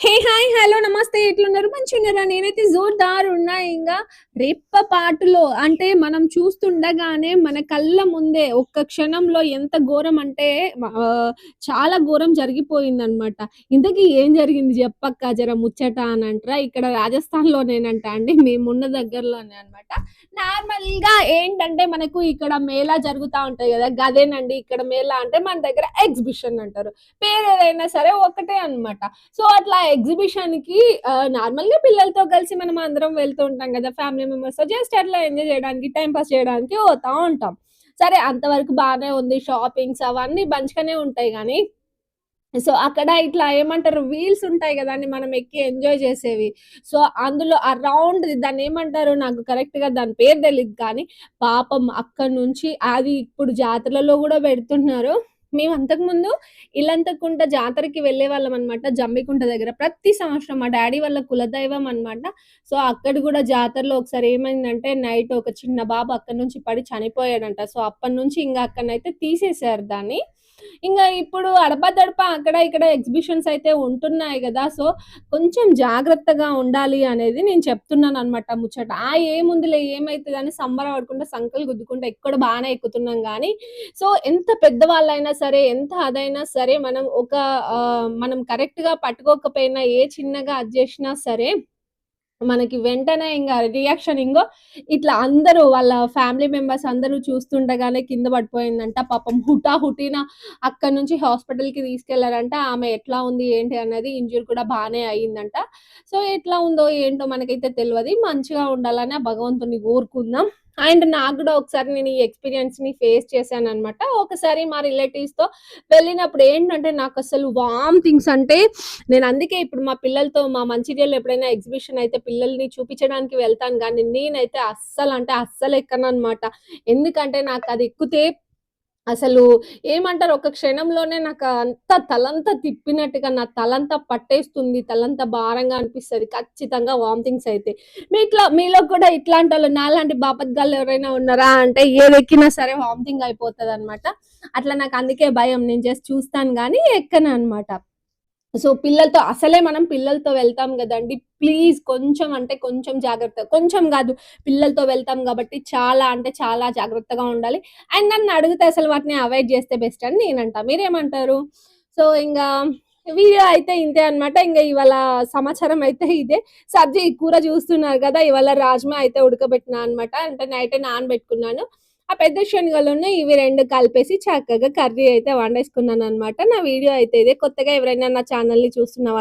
Hey hi hello నమస్తే. ఎట్లున్నారు? మంచిగున్నారా? నేనైతే జోర్దార్ ఉన్నా ఇంకా రెప్ప పాటులో అంటే మనం చూస్తుండగానే మన కళ్ళ ముందే ఒక్క క్షణంలో ఎంత ఘోరం అంటే చాలా ఘోరం జరిగిపోయింది అనమాట ఇంతకీ ఏం జరిగింది? చెప్పక్క జర ముచ్చట అని అంటారా ఇక్కడ రాజస్థాన్లోనేనంట అండి. మేమున్న దగ్గరలోనే అనమాట నార్మల్గా ఏంటంటే మనకు ఇక్కడ మేళా జరుగుతా ఉంటాయి కదా. గదేనండి. ఇక్కడ మేళా అంటే మన దగ్గర ఎగ్జిబిషన్ అంటారు. పేరు ఏదైనా సరే ఒకటే అన్నమాట. సో అట్లా ఎగ్జిబిషన్కి నార్మల్గా పిల్లలతో కలిసి మనం అందరం వెళ్తూ ఉంటాం కదా ఫ్యామిలీ మెంబర్స్తో జస్ట్ అట్లా ఎంజాయ్ చేయడానికి టైం పాస్ చేయడానికి పోతా ఉంటాం. సరే అంతవరకు బాగానే ఉంది షాపింగ్స్ అవన్నీ మంచిగానే ఉంటాయి కానీ సో అక్కడ ఇట్లా ఏమంటారు వీల్స్ ఉంటాయి కదండి మనం ఎక్కి ఎంజాయ్ చేసేవి. సో అందులో అరౌండ్ దాన్ని ఏమంటారు నాకు కరెక్ట్గా దాని పేరు తెలియదు కానీ పాపం అక్కడ నుంచి అది ఇప్పుడు జాతరలలో కూడా పెడుతున్నారు. మేము అంతకుముందు ఇల్లంతకుంట జాతరకి వెళ్ళే వాళ్ళం అనమాట జమ్మికుంట దగ్గర. ప్రతి సంవత్సరం మా డాడీ వాళ్ళ కులదైవం అన్నమాట. సో అక్కడ కూడా జాతరలో ఒకసారి ఏమైందంటే నైట్ ఒక చిన్న బాబు అక్కడ నుంచి పడి చనిపోయాడంట. సో అప్పటి నుంచి ఇంకా అక్కడనైతే తీసేశారు దాన్ని. ఇంకా ఇప్పుడు అడపదడప అక్కడ ఇక్కడ ఎగ్జిబిషన్స్ అయితే ఉంటున్నాయి కదా సో కొంచెం జాగ్రత్తగా ఉండాలి అనేది నేను చెప్తున్నాను అనమాట ముచ్చట. ఆ ఏముందిలే ఏమైతే కానీ సంబరం సంబరపడకుండా సంకలు గుద్దుకుంటే ఎక్కడ బాగానే ఎక్కుతున్నాం కానీ సో ఎంత పెద్దవాళ్ళైనా సరే ఎంత అదైనా సరే మనం ఒక మనం కరెక్ట్గా పట్టుకోకపోయినా ఏ చిన్నగా అది చేసినా సరే మనకి వెంటనే ఇంకా రియాక్షన్ ఇంగో ఇట్లా అందరూ వాళ్ళ ఫ్యామిలీ మెంబర్స్ అందరూ చూస్తుండగానే కింద పడిపోయిందంట. పాపం హుటా హుటిన అక్కడ నుంచి హాస్పిటల్కి తీసుకెళ్ళారంట. ఆమె ఎట్లా ఉంది ఏంటి అన్నది ఇంజూర్ కూడా బాగానే అయ్యిందంట. సో ఎట్లా ఉందో ఏంటో మనకైతే తెలియదు మంచిగా ఉండాలని భగవంతుని కోరుకుందాం. అండ్ నాకు కూడా ఒకసారి నేను ఈ ఎక్స్పీరియన్స్ని ఫేస్ చేశాను అనమాట ఒకసారి మా రిలేటివ్స్తో వెళ్ళినప్పుడు ఏంటంటే నాకు అసలు వామ్ థింగ్స్ అంటే నేను అందుకే ఇప్పుడు మా పిల్లలతో మా మంచిర్యాలలో ఎప్పుడైనా ఎగ్జిబిషన్ అయితే పిల్లల్ని చూపించడానికి వెళ్తాను కానీ నేనైతే అస్సలు అంటే అస్సలు ఎక్కను అనమాట ఎందుకంటే నాకు అది ఎక్కితే అసలు ఏమంటారు? ఒక క్షణంలోనే నాకు అంత తలంతా తిప్పినట్టుగా నా తలంతా పట్టేస్తుంది తలంతా భారంగా అనిపిస్తుంది. ఖచ్చితంగా వామిటింగ్స్ అయితే. మీ ఇట్లా మీలో కూడా ఇట్లాంటి వాళ్ళు నాలాంటి బాపత్గాళ్ళు ఎవరైనా ఉన్నారా? అంటే ఏదెక్కినా సరే వామిటింగ్ అయిపోతుంది అనమాట అట్లా నాకు అందుకే భయం. నేను జస్ట్ చూస్తాను కానీ ఎక్కను అనమాట సో పిల్లలతో అసలే మనం పిల్లలతో వెళ్తాం కదండి. ప్లీజ్ కొంచెం అంటే కొంచెం జాగ్రత్త కొంచెం కాదు పిల్లలతో వెళ్తాం కాబట్టి చాలా అంటే చాలా జాగ్రత్తగా ఉండాలి. అండ్ నన్ను అడిగితే అసలు వాటిని అవాయిడ్ చేస్తే బెస్ట్ అని నేనంట. మీరేమంటారు? సో ఇంకా వీడియో అయితే ఇంతే అన్నమాట. ఇంకా ఇవాళ సమాచారం అయితే ఇదే. సబ్జీ కూర చూస్తున్నారు కదా ఇవాళ రాజ్మా అయితే ఉడకబెట్టినా అనమాట అంటే నైట్ నానబెట్టుకున్నాను. ఆ పెద్ద శనగలను ఇవి రెండు కలిపేసి చక్కగా కర్రీ అయితే వండేసుకున్నాను అనమాట నా వీడియో అయితే ఇదే. కొత్తగా ఎవరైనా నా ఛానల్ని చూస్తున్న వాళ్ళు